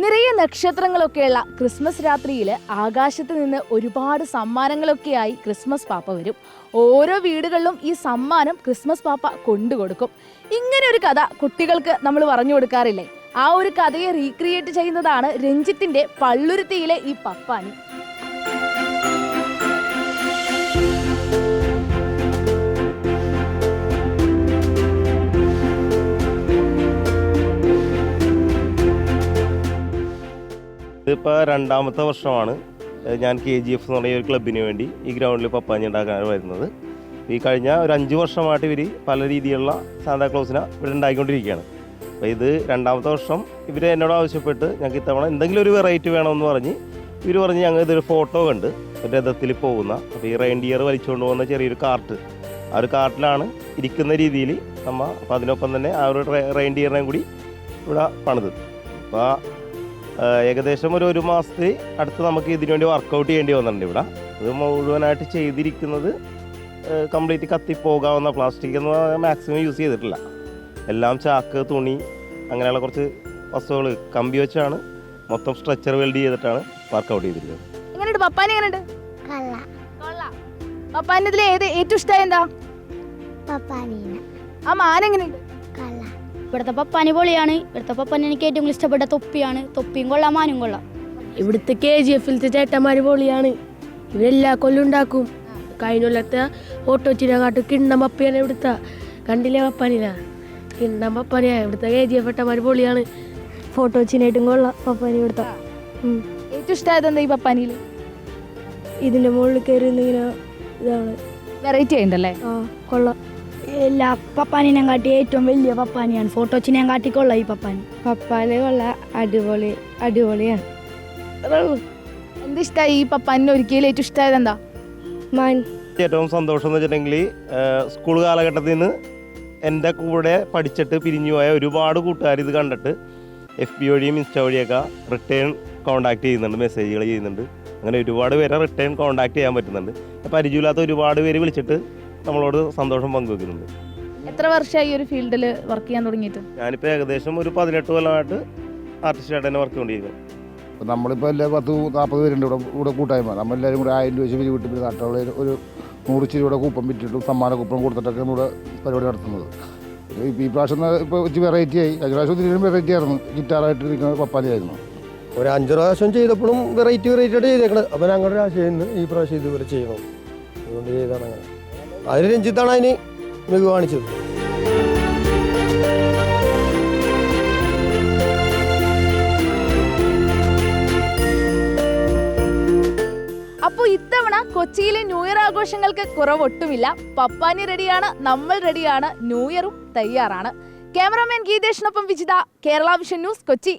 നിറയെ നക്ഷത്രങ്ങളൊക്കെയുള്ള ക്രിസ്മസ് രാത്രിയിൽ ആകാശത്ത് നിന്ന് ഒരുപാട് സമ്മാനങ്ങളൊക്കെയായി ക്രിസ്മസ് പാപ്പ വരും. ഓരോ വീടുകളിലും ഈ സമ്മാനം ക്രിസ്മസ് പാപ്പ കൊണ്ടുകൊടുക്കും ഇങ്ങനെ ഒരു കഥ കുട്ടികൾക്ക് നമ്മൾ പറഞ്ഞു കൊടുക്കാറില്ലേ? ആ ഒരു കഥയെ റീക്രിയേറ്റ് ചെയ്യുന്നതാണ് രഞ്ജിത്തിന്റെ പള്ളുരുത്തിയിലെ ഈ പപ്പാനി. ഇതിപ്പോൾ രണ്ടാമത്തെ വർഷമാണ്. ഞാൻ കെ ജി എഫ് എന്ന് പറഞ്ഞ ഒരു ക്ലബിന് വേണ്ടി ഈ ഗ്രൗണ്ടിൽ പപ്പാഞ്ഞി ഉണ്ടാക്കാൻ വരുന്നത്. ഈ കഴിഞ്ഞ ഒരു അഞ്ച് വർഷമായിട്ട് ഇവർ പല രീതിയിലുള്ള സാന്താക്ലോസിനെ ഇവിടെ ഉണ്ടാക്കിക്കൊണ്ടിരിക്കുകയാണ്. അപ്പോൾ ഇത് രണ്ടാമത്തെ വർഷം ഇവർ എന്നോട് ആവശ്യപ്പെട്ട് ഞങ്ങൾക്ക് ഇത്തവണ എന്തെങ്കിലും ഒരു വെറൈറ്റി വേണമെന്ന് പറഞ്ഞ് ഇവർ പറഞ്ഞ് ഞങ്ങൾ ഇതൊരു ഫോട്ടോ കണ്ട് രഥത്തിൽ പോകുന്ന അപ്പോൾ ഈ റെയിൻഡിയർ വലിച്ചുകൊണ്ട് പോകുന്ന ചെറിയൊരു കാർട്ട് ആ ഒരു കാർട്ടിലാണ് ഇരിക്കുന്ന രീതിയിൽ നമ്മൾ അപ്പോൾ അതിനൊപ്പം തന്നെ ആ ഒരു റെയിൻഡിയറിനെയും കൂടി ഇവിടെ പണിത്. അപ്പോൾ ഏകദേശം ഒരു ഒരു മാസത്തെ അടുത്ത് നമുക്ക് ഇതിനു വേണ്ടി വർക്കൗട്ട് ചെയ്യേണ്ടി വന്നിട്ടുണ്ട് ഇവിടെ. ഇത് മുഴുവനായിട്ട് ചെയ്തിരിക്കുന്നത് കംപ്ലീറ്റ് കത്തിപ്പോകാവുന്ന പ്ലാസ്റ്റിക് എന്ന് മാക്സിമം യൂസ് ചെയ്തിട്ടില്ല. എല്ലാം ചാക്ക് തുണി അങ്ങനെയുള്ള കുറച്ച് വസ്തുക്കൾ കമ്പി വെച്ചാണ് മൊത്തം സ്ട്രെച്ചർ വെൽഡ് ചെയ്തിട്ടാണ് വർക്കൗട്ട് ചെയ്തിരിക്കുന്നത്. എങ്ങനെയുണ്ട്? പപ്പാനി എങ്ങനെയുണ്ട്? കള്ള. കൊള്ളാം. പപ്പാനി ഇതിൽ ഏത് ഏറ്റവും ഇഷ്ടമായ എന്താ? ആ മാൻ എങ്ങനെയുണ്ട്? ഇവിടുത്തെ പപ്പ പൊളിയാണ് ഇവിടുത്തെ പപ്പ എനിക്ക് ഏറ്റവും കൂടുതൽ ഇഷ്ടപ്പെട്ട തൊപ്പിയാണ്. തൊപ്പിയും കൊള്ളാം മാനും കൊള്ളാം. ഇവിടുത്തെ കെ ജി എഫിലത്തെ ചേട്ടന്മാർ പൊളിയാണ്. ഇവരെല്ലാ കൊല്ലം ഉണ്ടാക്കും. കഴിഞ്ഞ കൊല്ലത്തെ കാട്ടും കിണ്ണം പപ്പിയാണ് ഇവിടുത്തെ. കണ്ടില്ലേ പപ്പാനില? കിണ്ണം പപ്പാനിയാ ഇവിടുത്തെ കെ ജി എഫ് ഏട്ടന്മാർ പൊളിയാണ്. ഫോട്ടോച്ചിനായിട്ടും കൊള്ളാം പപ്പാനി ഇവിടുത്തെ. ഏറ്റവും ഇഷ്ടമായത് എന്താ ഈ പപ്പാനിയിൽ ഇതിന്റെ മുകളിൽ കയറി ഇങ്ങനെ ഇതാണ്. വെറൈറ്റി ആയിട്ടുണ്ടല്ലേ ആ കൊള്ളാം. എല്ലാ പപ്പാനിനെ കാട്ടി ഏറ്റവും വലിയ പപ്പാനിയാണ്. ഫോട്ടോച്ചിനെ കാട്ടി കൊള്ളാം ഈ പപ്പാനി പപ്പാനെ കൊള്ള അടിപൊളി അടിപൊളിയാണ്. എന്ത് ഇഷ്ടമായി ഈ പപ്പാനിന് ഒരിക്കലും ഏറ്റവും ഇഷ്ടമായത് എന്താ? മാൻ. ഏറ്റവും സന്തോഷം എന്ന് വെച്ചിട്ടുണ്ടെങ്കിൽ സ്കൂൾ കാലഘട്ടത്തിൽ നിന്ന് എന്റെ കൂടെ പഠിച്ചിട്ട് പിരിഞ്ഞു പോയ ഒരുപാട് കൂട്ടുകാർ ഇത് കണ്ടിട്ട് എഫ് ബി വഴിയും ഇൻസ്റ്റ വഴിയൊക്കെ റിട്ടേൺ കോൺടാക്ട് ചെയ്യുന്നുണ്ട് മെസ്സേജുകൾ ചെയ്യുന്നുണ്ട്. അങ്ങനെ ഒരുപാട് പേരെ റിട്ടേൺ കോൺടാക്ട് ചെയ്യാൻ പറ്റുന്നുണ്ട്. പരിചയമില്ലാത്ത ഒരുപാട് പേര് വിളിച്ചിട്ട് നമ്മളോട് സന്തോഷം പങ്കുവെക്കുന്നുണ്ട്. എത്ര വർഷമായി ഈ ഒരു ഫീൽഡിൽ വർക്ക് ചെയ്യാൻ തുടങ്ങിയിട്ട്? ഞാനിപ്പോൾ ഏകദേശം ഒരു പതിനെട്ട് കൊല്ലമായിട്ട് ആർട്ടിസ്റ്റായിട്ട് തന്നെ വർക്ക് ചെയ്തുകൊണ്ടിരിക്കുന്നു അപ്പോൾ നമ്മളിപ്പോൾ എല്ലാ പത്ത് നാൽപ്പത് പേരുണ്ട് ഇവിടെ ഇവിടെ കൂട്ടായ്മ. നമ്മളെല്ലാവരും കൂടെ ആയിരം രൂപ വെച്ച് പിരിവ് വിട്ട് പിന്നെ നാട്ടുകളിൽ ഒരു നൂറ് ചിരിയുടെ ഇവിടെ കൂപ്പം വിറ്റിട്ടും സമ്മാന കൂപ്പം കൊടുത്തിട്ടൊക്കെ നമ്മുടെ പരിപാടി നടത്തുന്നത്. ഇപ്പോൾ ഈ പ്രാവശ്യം ഇപ്പോൾ ഇച്ചിരി വെറൈറ്റി ആയി. കഴിഞ്ഞ പ്രാവശ്യം ഇതിലും വെറൈറ്റി ആയിരുന്നു. ഗിറ്റാറായിട്ട് ഇരിക്കുന്ന പപ്പാലിയായിരുന്നു ഒരു അഞ്ച് പ്രാവശ്യം ചെയ്തപ്പോഴും വെറൈറ്റി വെറൈറ്റി ആയിട്ട് ചെയ്തേക്കണത് അപ്പോൾ ഞങ്ങളുടെ ആശയം ഇന്ന് ഈ പ്രാവശ്യം ഇതുവരെ ചെയ്യണം. അതുകൊണ്ട് ചെയ്താണ് അങ്ങനെ. അതിന് രഞ്ജിത്താണ് അതിന് മികവ് കാണിച്ചത്. അപ്പോൾ ഇത്തവണ കൊച്ചിയിലെ ന്യൂ ഇയർ ആഘോഷങ്ങൾക്ക് കുറവൊട്ടുമില്ല. പപ്പാനി റെഡിയാണ് നമ്മൾ റെഡിയാണ് ന്യൂ ഇയറും തയ്യാറാണ്. ക്യാമറാമാൻ ഗീതേഷിനൊപ്പം വിജിത കേരള വിഷൻ ന്യൂസ് കൊച്ചി.